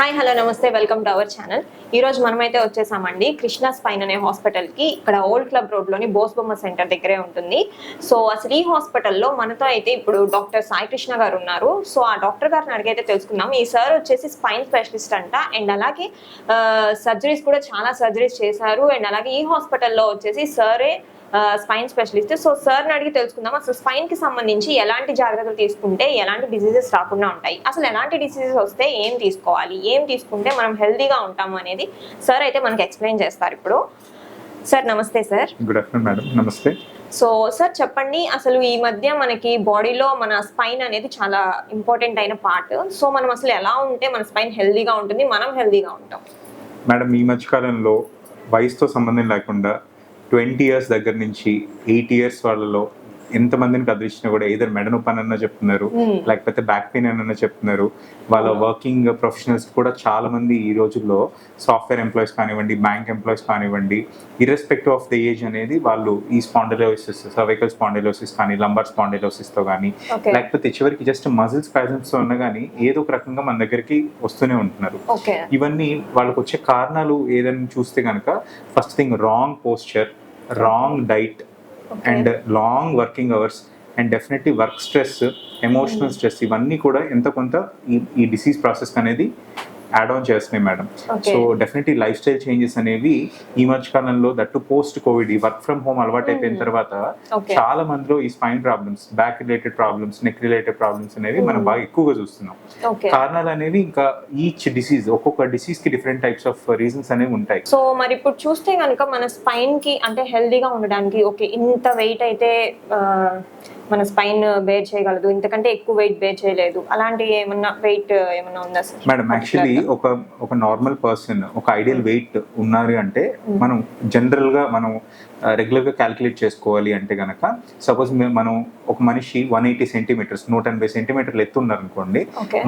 Hi hello namaste welcome to our channel ఈ రోజు మనమైతే వచ్చేసామండి కృష్ణ స్పైన్ అనే హాస్పిటల్కి. ఇక్కడ ఓల్డ్ క్లబ్ రోడ్లోని బోస్బొమ్మ సెంటర్ దగ్గరే ఉంటుంది. సో అసలు ఈ హాస్పిటల్లో మనతో అయితే ఇప్పుడు డాక్టర్ సాయి కృష్ణ గారు ఉన్నారు. సో ఆ డాక్టర్ గారిని అడిగైతే తెలుసుకుందాం. ఈ సార్ వచ్చేసి స్పైన్ స్పెషలిస్ట్ అంట. అండ్ అలాగే సర్జరీస్ కూడా చాలా సర్జరీస్ చేశారు. అండ్ అలాగే ఈ హాస్పిటల్లో వచ్చేసి సరే స్పైన్ స్పెషలిస్ట్ సో సార్ని అడిగి తెలుసుకుందాం. అసలు స్పైన్కి సంబంధించి ఎలాంటి జాగ్రత్తలు తీసుకుంటే ఎలాంటి డిసీజెస్ రాకుండా ఉంటాయి? అసలు ఎలాంటి డిసీజెస్ వస్తే ఏం తీసుకోవాలి? ఏం తీసుకుంటే మనం హెల్తీగా ఉంటాము అనేది సార్ అయితే మనకి ఎక్స్ప్లెయిన్ చేస్తారు ఇప్పుడు. సార్ నమస్తే సార్. గుడ్ ఆఫ్టర్నూన్ మేడం నమస్తే. సో సార్ చెప్పండి. అసలు ఈ మధ్య మనకి బాడీలో మన స్పైన్ అనేది చాలా ఇంపార్టెంట్ అయిన పార్ట్ సో మనం అసలు ఎలా ఉంటే మన స్పైన్ హెల్దీగా ఉంటుంది? మనం హెల్దీగా ఉంటాం. మేడం ఈ మధ్యకాలంలో వయసుతో సంబంధం లేకుండా ట్వంటీ ఇయర్స్ దగ్గర నుంచి ఎయిట్ ఇయర్స్ వాళ్ళలో ఎంతమందిని కదిలించినా కూడా ఏదో మెడ నొప్పి అన్న చెప్తున్నారు. లేకపోతే బ్యాక్ పెయిన్ అన్న చెప్తున్నారు. వాళ్ళ వర్కింగ్ ప్రొఫెషనల్స్ కూడా చాలా మంది ఈ రోజుల్లో సాఫ్ట్వేర్ ఎంప్లాయీస్ కానివ్వండి బ్యాంక్ ఎంప్లాయీస్ కానివ్వండి ఇర్రెస్పెక్టివ్ ఆఫ్ ద ఏజ్ అనేది వాళ్ళు ఈ స్పాండిలోసిస్ సర్వైకల్ స్పాండిలోసిస్ కానీ లంబర్ స్పాండిలోసిస్తో కానీ లేకపోతే చివరికి జస్ట్ మజిల్స్తో ఉన్నా కానీ ఏదో ఒక రకంగా మన దగ్గరికి వస్తూనే ఉంటున్నారు. ఇవన్నీ వాళ్ళకి వచ్చే కారణాలు ఏదని చూస్తే కనుక first thing wrong posture wrong diet and long working hours and definitely work stress emotional stress ఇవన్నీ కూడా ఎంత కొంత ఈ ఈ డిసీజ్ ప్రాసెస్ అనేది యాడ్ ఆన్ చేస్తున్నాయి madam. So definitely life style changes అనేవి ఈ మధ్య కాలంలో దట్టు పోస్ట్ కోవిడ్ ఈ వర్క్ ఫ్రమ్ హోమ్ అలవాటు అయిపోయిన తర్వాత Okay. చాలా మందిలో ఈ spine problems back related problems neck related problems అనేవి మనం బాగా ఎక్కువగా చూస్తున్నాం. కారణాలు అనేవి ఇంకా ఈచ్ డిసీజ్ ఒక్కొక్క డిసీజ్కి డిఫరెంట్ టైప్స్ ఆఫ్ రీజన్స్ అనేవి ఉంటాయి. సో మరి ఇప్పుడు చూస్తే కనుక మన స్పైన్కి అంటే హెల్దీగా ఉండడానికి ఓకే ఇంత వెయిట్ అయితే ఆ, మన స్పైన్ బేర్ చేయగలదు ఇంతకంటే ఎక్కువ వెయిట్ బేర్ చేయలేదు. అలాంటి ఏమన్నా వెయిట్ ఏమన్నా ఉందా సార్ మేడం యాక్చువల్లీ ఒక ఒక నార్మల్ పర్సన్ ఒక ఐడియల్ వెయిట్ ఉన్నారు అంటే మనం జనరల్గా మనం రెగ్యులర్గా క్యాలిక్యులేట్ చేసుకోవాలి అంటే గనక సపోజ్ మనం ఒక మనిషి వన్ ఎయిటీ సెంటీమీటర్స్ నూట ఎనభై సెంటీమీటర్లు ఎత్తు ఉన్నారు అనుకోండి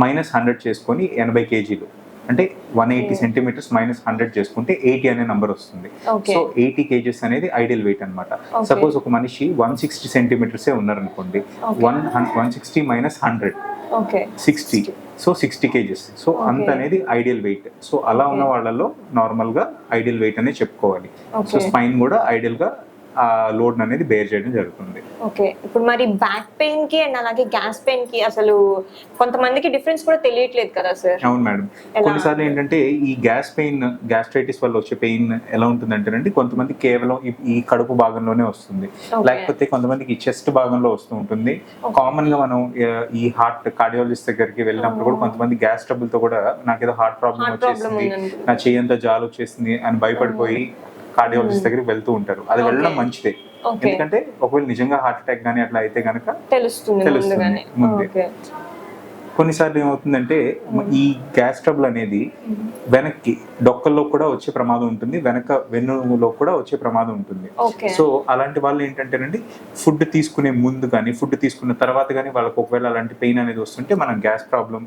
మైనస్ హండ్రెడ్ చేసుకొని ఎనభై కేజీలు. అంటే one eighty centimetres minus hundred చేసుకుంటే ఎయిటీ అనే నంబర్ వస్తుంది. సో ఎయిటీ కేజెస్ అనేది ఐడియల్ వెయిట్ అనమాట. సపోజ్ ఒక మనిషి వన్ సిక్స్టీ సెంటీమీటర్సే ఉన్నారనుకోండి. One one sixty minus hundred sixty so sixty kgs so అంత. అనేది ఐడియల్ వెయిట్ సో అలా ఉన్న. వాళ్ళలో నార్మల్గా ఐడియల్ వెయిట్ అనేది చెప్పుకోవాలి. సో స్పైన్ కూడా ఐడియల్గా ఆ లోడ్ అనేది బేర్ చేయడం జరుగుతుంది ఓకే ఇప్పుడు మరి బ్యాక్ పెయిన్కి అండ్ అలాగే గ్యాస్ పెయిన్కి అసలు కొంతమందికి డిఫరెన్స్ కూడా తెలియట్లేదు కదా సార్ అవును మేడం? కొన్నిసార్లు ఏంటంటే ఈ గ్యాస్ పెయిన్ గ్యాస్ట్రైటిస్ వల్ల వచ్చే పెయిన్ ఎలా ఉంటుందంటేనండి కొంతమంది కేవలం ఈ- కడుపు భాగంలోనే వస్తుంది. లేకపోతే కొంతమందికి చెస్ట్ భాగంలో వస్తూ ఉంటుంది. కామన్గా మనం ఈ హార్ట్ కార్డియాలజిస్ట్ దగ్గరికి వెళ్ళినప్పుడు కూడా కొంతమంది గ్యాస్ ట్రబుల్తో కూడా నాకు ఏదో హార్ట్ ప్రాబ్లం వచ్చేసింది. నా చెయ్యి అంతా జాలు వచ్చేసింది అని భయపడిపోయి కార్డియాలజిస్ట్ దగ్గరికి వెళ్తూ ఉంటారు. అది. వెళ్ళడం మంచిదే. ఎందుకంటే ఒకవేళ నిజంగా హార్ట్ అటాక్ కానీ అట్లా అయితే గనక తెలుస్తుంది ముందే. కొన్నిసార్లు ఏమవుతుందంటే ఈ గ్యాస్ ట్రబుల్ అనేది వెనక్కి డొక్కల్లో కూడా వచ్చే ప్రమాదం ఉంటుంది వెనక వెన్నులో కూడా వచ్చే ప్రమాదం ఉంటుంది. సో అలాంటి వాళ్ళు ఏంటంటేనండి ఫుడ్ తీసుకునే ముందు కానీ ఫుడ్ తీసుకున్న తర్వాత కానీ వాళ్ళకి ఒకవేళ అలాంటి పెయిన్ అనేది వస్తుంటే మనం గ్యాస్ ప్రాబ్లం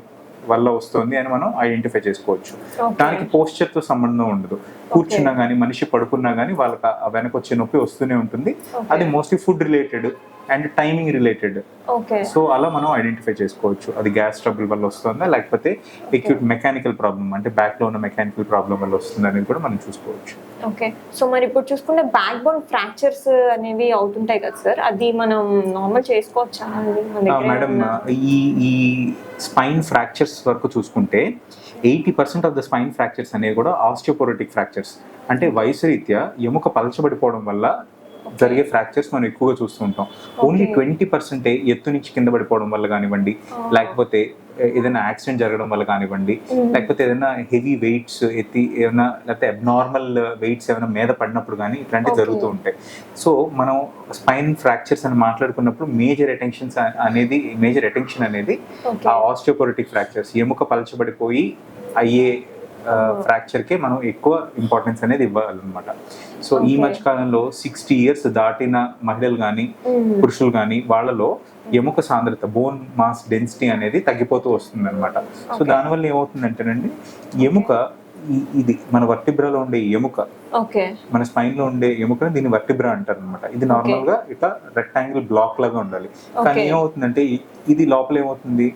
వల్ల వస్తుంది అని మనం ఐడెంటిఫై చేసుకోవచ్చు. దానికి posture తో సంబంధం ఉండదు. కూర్చున్నా కానీ మనిషి పడుకున్నా కానీ వాళ్ళకి వెనక వచ్చే నొప్పి వస్తూనే ఉంటుంది. అది mostly food related and timing related. Okay. So అలా మనం ఐడెంటిఫై చేసుకోవచ్చు. అది గ్యాస్ ట్రబుల్ వల్ల వస్తుందా లేకపోతే ఎక్యూట్ మెకానికల్ ప్రాబ్లమ్ అంటే బ్యాక్లో ఉన్న మెకానికల్ ప్రాబ్లమ్ వల్ల వస్తుంది అనేది కూడా మనం చూసుకోవచ్చు. ఓకే. సో మరి ఇప్పుడు చూసుకుంటే బ్యాక్ బోన్ ఫ్రాక్చర్స్ అనేవి అవుతుంటాయి కదా సార్? అది మనం నార్మల్ చేసుకోవచ్చా మేడం? ఈ ఈ స్పైన్ ఫ్రాక్చర్స్ వరకు చూసుకుంటే eighty percent of the spine fractures అనేవి కూడా ఆస్టియోపోరోటిక్ ఫ్రాక్చర్స్. అంటే వయసు రీత్యా ఎముక పలచబడిపోవడం వల్ల జరిగే ఫ్రాక్చర్స్ మనం ఎక్కువగా చూస్తూ ఉంటాం ఓన్లీ. ట్వంటీ పర్సెంటే ఎత్తు నుంచి కింద పడిపోవడం వల్ల కానివ్వండి Ah. లేకపోతే ఏదైనా యాక్సిడెంట్ జరగడం వల్ల కానివ్వండి Mm. లేకపోతే ఏదైనా హెవీ వెయిట్స్ ఎత్తి ఏమైనా లేకపోతే అబ్నార్మల్ వెయిట్స్ ఏమైనా మీద పడినప్పుడు కానీ ఇట్లాంటివి. జరుగుతూ ఉంటాయి సో మనం స్పైన్ ఫ్రాక్చర్స్ అని మాట్లాడుకున్నప్పుడు మేజర్ అటెన్షన్స్ అనేది మేజర్ అటెన్షన్ అనేది ఆ ఆస్టియోపోరిటిక్ ఫ్రాక్చర్స్ ఎముక పలచబడిపోయి అయ్యే ఫ్రాక్చర్ కే మనం ఎక్కువ ఇంపార్టెన్స్ అనేది ఇవ్వాలన్నమాట. సో ఈ. మధ్య కాలంలో సిక్స్టీ ఇయర్స్ దాటిన మహిళలు కానీ. పురుషులు కానీ వాళ్ళలో ఎముక సాంద్రత బోన్ మాస్ డెన్సిటీ అనేది తగ్గిపోతూ వస్తుంది అనమాట సో. దానివల్ల ఏమవుతుందంటేనండి ఎముక ఇది మన వర్టిబ్రాలో ఉండే ఎముక ఓకే మన స్పైన్లో ఉండే ఎముకని దీన్ని వర్టిబ్రా అంటారు అనమాట ఇది నార్మల్గా ఇట్లా రెక్టాంగిల్ బ్లాక్ లాగా ఉండాలి. కానీ. ఏమవుతుందంటే ఇది లోపల ఏమవుతుంది?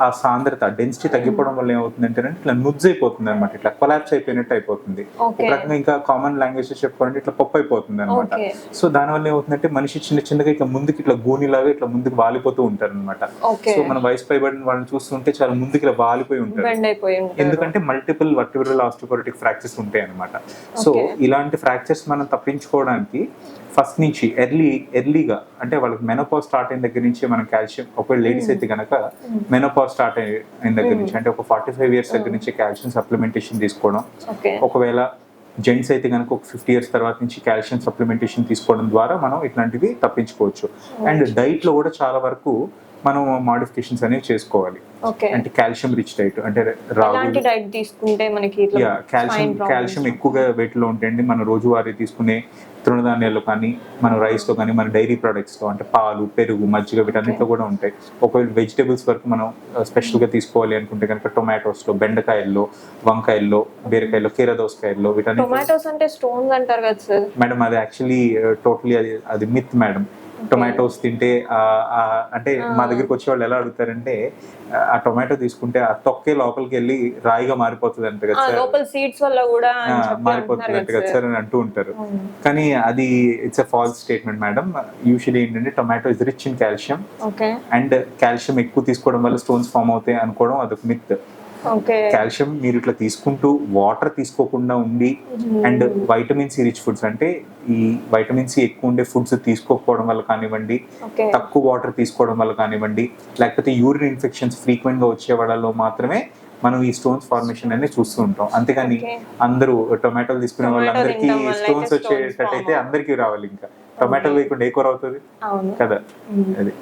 ఆ సాంద్రత డెన్సిటీ తగ్గిపోవడం వల్ల ఏమవుతుందంటే ఇట్లా నుజ్జ్ అయిపోతుంది అనమాట ఇట్లా కొలాప్స్ అయిపోయినట్టు అయిపోతుంది. ఒక రకంగా ఇంకా కామన్ లాంగ్వేజ్ చెప్పుకోవాలంటే ఇట్లా పప్పు అయిపోతుంది అనమాట సో దానివల్ల ఏమవుతుందంటే మనిషి చిన్న చిన్నగా ఇట్లా ముందుకి ఇట్లా గూనిలాగా ఇట్లా ముందుకు వాలిపోతూ ఉంటారు అనమాట సో మన వయసు పైబడిన వాళ్ళని చూస్తుంటే చాలా ముందుకు ఇలా వాలిపోయి ఉంటారు. ఎందుకంటే మల్టిపుల్ వర్టిబ్రల్ ఆస్టియోపొరటిక్ ఫ్రాక్చర్స్ ఉంటాయి అనమాట సో. ఇలాంటి ఫ్రాక్చర్స్ మనం తప్పించుకోవడానికి ఫస్ట్ నుంచి ఎర్లీ ఎర్లీగా అంటే వాళ్ళకి మెనోపాజ్ స్టార్ట్ అయిన దగ్గర నుంచి మనం కాల్షియం ఒకవేళ లేడీస్ అయితే కనుక మెనోపాజ్ స్టార్ట్ అయిన దగ్గర నుంచి. అంటే ఒక ఫార్టీ ఫైవ్ ఇయర్స్ దగ్గర నుంచి కాల్షియం సప్లిమెంటేషన్ తీసుకోవడం. ఒకవేళ జెంట్స్ అయితే కనుక ఒక ఫిఫ్టీ ఇయర్స్ తర్వాత నుంచి కాల్షియం సప్లిమెంటేషన్ తీసుకోవడం ద్వారా మనం ఇట్లాంటివి తప్పించుకోవచ్చు. అండ్ డైట్లో కూడా చాలా వరకు మనం మాడిఫికేషన్స్ అనేవి చేసుకోవాలి. ఓకే. అంటే కాల్షియం రిచ్ డైట్ అంటే రాగులు డైట్ తీసుకుంటే మనకి కాల్షియం కాల్షియం ఎక్కువగా weight లో ఉంటాయండి. మన రోజువారీ తీసుకునే తృణధాన్యాల్లో కానీ మన rice లో కానీ మన డైరీ లో అంటే పాలు పెరుగు మజ్జిగ వీటన్నిటిలో కూడా ఉంటాయి. ఒకవేళ వెజిటేబుల్స్ వరకు మనం special గా తీసుకోవాలి అనుకుంటే కనుక టొమాటోస్లో బెండకాయల్లో వంకాయల్లో బీరకాయల్లో కీర దోసకాయల్లో వీటన్నిటి టొమాటోస్ అంటే స్టోన్స్ అంటారు కదా సార్. మేడం అది యాక్చువల్లీ టోటలీ అది అది మిత్ మేడం. టొమాటోస్ తింటే అంటే మా దగ్గరికి వచ్చే వాళ్ళు ఎలా అడుగుతారంటే ఆ టొమాటో తీసుకుంటే ఆ తొక్కే లోపలికి వెళ్ళి రాయిగా మారిపోతుంది అంట కదా లోపల సీడ్స్ వల్ల కూడా మారిపోతుంది అంట కదా సార్. అని అంటూ ఉంటారు. కానీ అది it's a false statement madam usually ఏంటంటే tomato is rich in calcium and calcium ఎక్కువ తీసుకోవడం వల్ల స్టోన్స్ ఫామ్ అవుతాయి అనుకోవడం అదొక మిత్ కాల్షియం మీరు ఇట్లా తీసుకుంటూ వాటర్ తీసుకోకుండా ఉండి and vitamin C rich foods అంటే ఈ వైటమిన్ సి ఎక్కువ ఉండే ఫుడ్స్ తీసుకోకపోవడం వల్ల కానివ్వండి తక్కువ వాటర్ తీసుకోవడం వల్ల కానివ్వండి లేకపోతే యూరిన్ ఇన్ఫెక్షన్స్ ఫ్రీక్వెంట్గా వచ్చే వాళ్ళలో మాత్రమే మనం ఈ స్టోన్స్ ఫార్మేషన్ అనేది చూస్తూ ఉంటాం. అంతేగాని. అందరూ టొమాటోలు తీసుకునే వాళ్ళందరికీ స్టోన్స్ వచ్చేటట్టయితే అందరికీ రావాలి ఇంకా. టొమాటో వేయకుండా ఏ కూర అవుతుంది? కదా. అది.